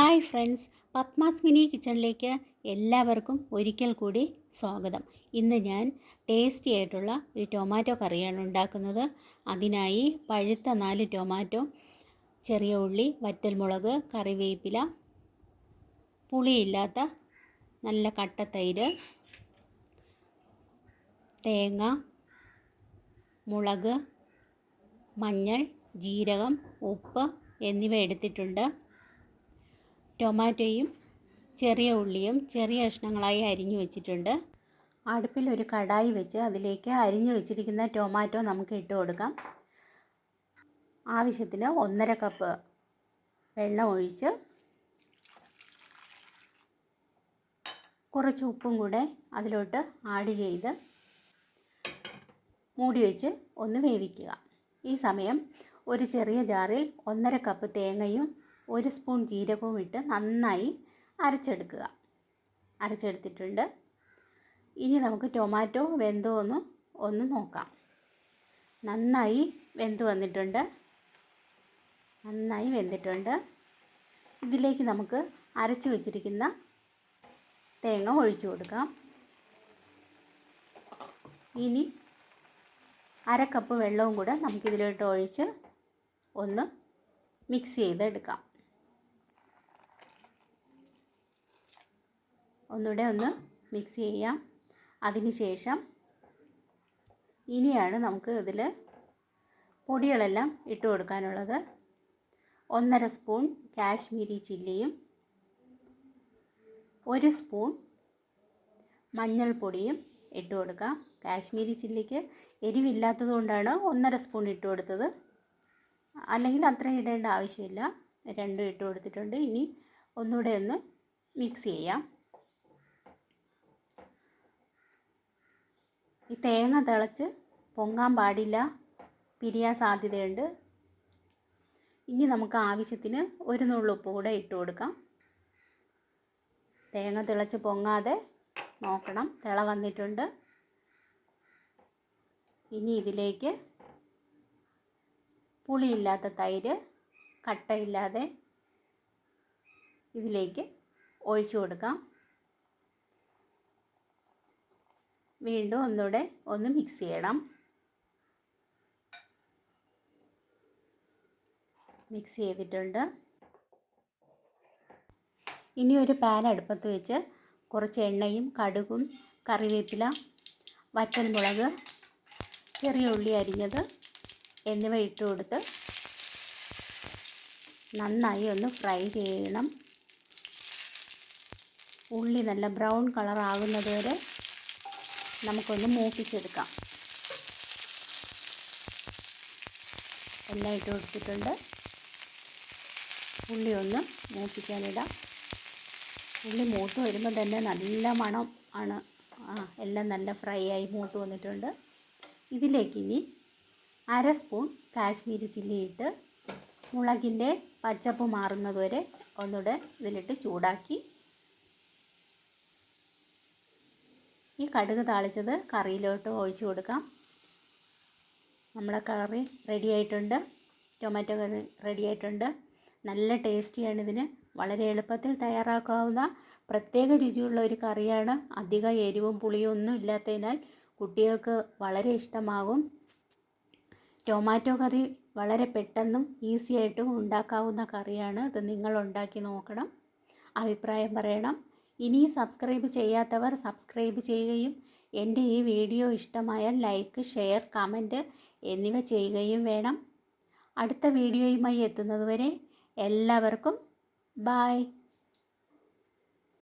Hi friends Padmas mini കിച്ചണിലേക്ക് എല്ലാവർക്കും ഒരിക്കൽ കൂടി സ്വാഗതം. ഇന്ന് ഞാൻ ടേസ്റ്റി ആയിട്ടുള്ള ഒരു ടൊമാറ്റോ കറിയാണ് ഉണ്ടാക്കുന്നത്. അതിനായി പഴുത്ത നാല് ടൊമാറ്റോ ചെറിയ ഉള്ളി വറ്റൽമുളക് കറിവേപ്പില പുളിയില്ലാത്ത നല്ല കട്ട തൈര് തേങ്ങ മുളക് മഞ്ഞൾ ജീരകം ഉപ്പ് എന്നിവ എടുത്തിട്ടുണ്ട്. ടൊമാറ്റോയും ചെറിയ ഉള്ളിയും ചെറിയ കഷ്ണങ്ങളായി അരിഞ്ഞു വെച്ചിട്ടുണ്ട്. അടുപ്പിൽ ഒരു കടായി വെച്ച് അതിലേക്ക് അരിഞ്ഞു വെച്ചിരിക്കുന്ന ടൊമാറ്റോ നമുക്ക് ഇട്ട് കൊടുക്കാം. ആവശ്യത്തിന് ഒന്നര കപ്പ് വെള്ളം ഒഴിച്ച് കുറച്ച് ഉപ്പും കൂടെ അതിലോട്ട് ആഡ് ചെയ്ത് മൂടി വെച്ച് ഒന്ന് വേവിക്കുക. ഈ സമയം ഒരു ചെറിയ ജാറിൽ ഒന്നര കപ്പ് തേങ്ങയും ഒരു സ്പൂൺ ജീരകവും ഇട്ട് നന്നായി അരച്ചെടുക്കുക. അരച്ചെടുത്തിട്ടുണ്ട്. ഇനി നമുക്ക് ടൊമാറ്റോ വെന്തോ ഒന്ന് ഒന്ന് നോക്കാം. നന്നായി വെന്ത് വന്നിട്ടുണ്ട്. നന്നായി വെന്തിട്ടുണ്ട്. ഇതിലേക്ക് നമുക്ക് അരച്ച് വെച്ചിരിക്കുന്ന തേങ്ങ ഒഴിച്ചു കൊടുക്കാം. ഇനി അര കപ്പ് വെള്ളവും കൂടെ നമുക്കിതിലോട്ട് ഒഴിച്ച് ഒന്ന് മിക്സ് ചെയ്തെടുക്കാം. ഒന്നുകൂടെ ഒന്ന് മിക്സ് ചെയ്യാം. അതിനുശേഷം ഇനിയാണ് നമുക്ക് ഇതിൽ പൊടികളെല്ലാം ഇട്ട് കൊടുക്കാനുള്ളത്. ഒന്നര സ്പൂൺ കാശ്മീരി ചില്ലിയും ഒരു സ്പൂൺ മഞ്ഞൾപ്പൊടിയും ഇട്ട് കൊടുക്കാം. കാശ്മീരി ചില്ലിക്ക് എരിവില്ലാത്തത് കൊണ്ടാണ് ഒന്നര സ്പൂൺ ഇട്ട് കൊടുത്തത്. അല്ലെങ്കിൽ അത്രയും ഇടേണ്ട ആവശ്യമില്ല. രണ്ടും ഇട്ട് കൊടുത്തിട്ടുണ്ട്. ഇനി ഒന്നുകൂടെ ഒന്ന് മിക്സ് ചെയ്യാം. ഈ തേങ്ങ തിളച്ച് പൊങ്ങാൻ പാടില്ല പിരിയാൻ സാധ്യതയുണ്ട്. ഇനി നമുക്ക് ആവശ്യത്തിന് ഒരു നുള്ളുപ്പ് കൂടെ ഇട്ട് കൊടുക്കാം. തേങ്ങ തിളച്ച് പൊങ്ങാതെ നോക്കണം തിള വന്നിട്ടുണ്ട്. ഇനി ഇതിലേക്ക് പുളിയില്ലാത്ത തൈര് കട്ടയില്ലാതെ ഇതിലേക്ക് ഒഴിച്ചു കൊടുക്കാം. വീണ്ടും ഒന്നുകൂടെ ഒന്ന് മിക്സ് ചെയ്യണം. മിക്സ് ചെയ്തിട്ടുണ്ട്. ഇനി ഒരു പാൻ അടുപ്പത്ത് വെച്ച് കുറച്ച് എണ്ണയും കടുകും കറിവേപ്പില വറ്റൽമുളക് ചെറിയ ഉള്ളി അരിഞ്ഞത് എന്നിവ ഇട്ട് കൊടുത്ത് നന്നായി ഒന്ന് ഫ്രൈ ചെയ്യണം. ഉള്ളി നല്ല ബ്രൗൺ കളർ വരെ നമുക്കൊന്ന് മൂപ്പിച്ചെടുക്കാം. എല്ലാം ഇട്ട് കൊടുത്തിട്ടുണ്ട്. ഉള്ളി ഒന്ന് മൂപ്പിക്കാനിടാം. ഉള്ളി മൂത്ത് വരുമ്പോൾ തന്നെ നല്ല മണം ആണ്. ആ എല്ലാം നല്ല ഫ്രൈ ആയി മൂത്ത് വന്നിട്ടുണ്ട്. ഇതിലേക്ക് ഇനി അര സ്പൂൺ കാശ്മീരി ചില്ലി ഇട്ട് മുളകിന്റെ പച്ചപ്പ് മാറുന്നതുവരെ ഒന്നുകൂടെ ഇതിലിട്ട് ചൂടാക്കി ഈ കടുക് താളിച്ചത് കറിയിലോട്ട് ഒഴിച്ചു കൊടുക്കാം. നമ്മുടെ കറി റെഡി ആയിട്ടുണ്ട്. ടൊമാറ്റോ കറി റെഡി ആയിട്ടുണ്ട്. നല്ല ടേസ്റ്റിയാണ് ഇതിന്. വളരെ എളുപ്പത്തിൽ തയ്യാറാക്കാവുന്ന പ്രത്യേക രുചിയുള്ള ഒരു കറിയാണ്. അധികം എരിവും പുളിയും ഒന്നും ഇല്ലാത്തതിനാൽ കുട്ടികൾക്ക് വളരെ ഇഷ്ടമാകും. ടൊമാറ്റോ കറി വളരെ പെട്ടെന്നും ഈസി ആയിട്ടും ഉണ്ടാക്കാവുന്ന കറിയാണ്. ഇത് നിങ്ങൾ ഉണ്ടാക്കി നോക്കണം. അഭിപ്രായം പറയണം. ഇനി സബ്സ്ക്രൈബ് ചെയ്യാത്തവർ സബ്സ്ക്രൈബ് ചെയ്യുകയും എന്റെ ഈ വീഡിയോ ഇഷ്ടമായാൽ ലൈക്ക് ഷെയർ കമന്റ് എന്നിവ ചെയ്യുകയും വേണം. അടുത്ത വീഡിയോയുമായി എത്തുന്നതുവരെ എല്ലാവർക്കും ബായ്.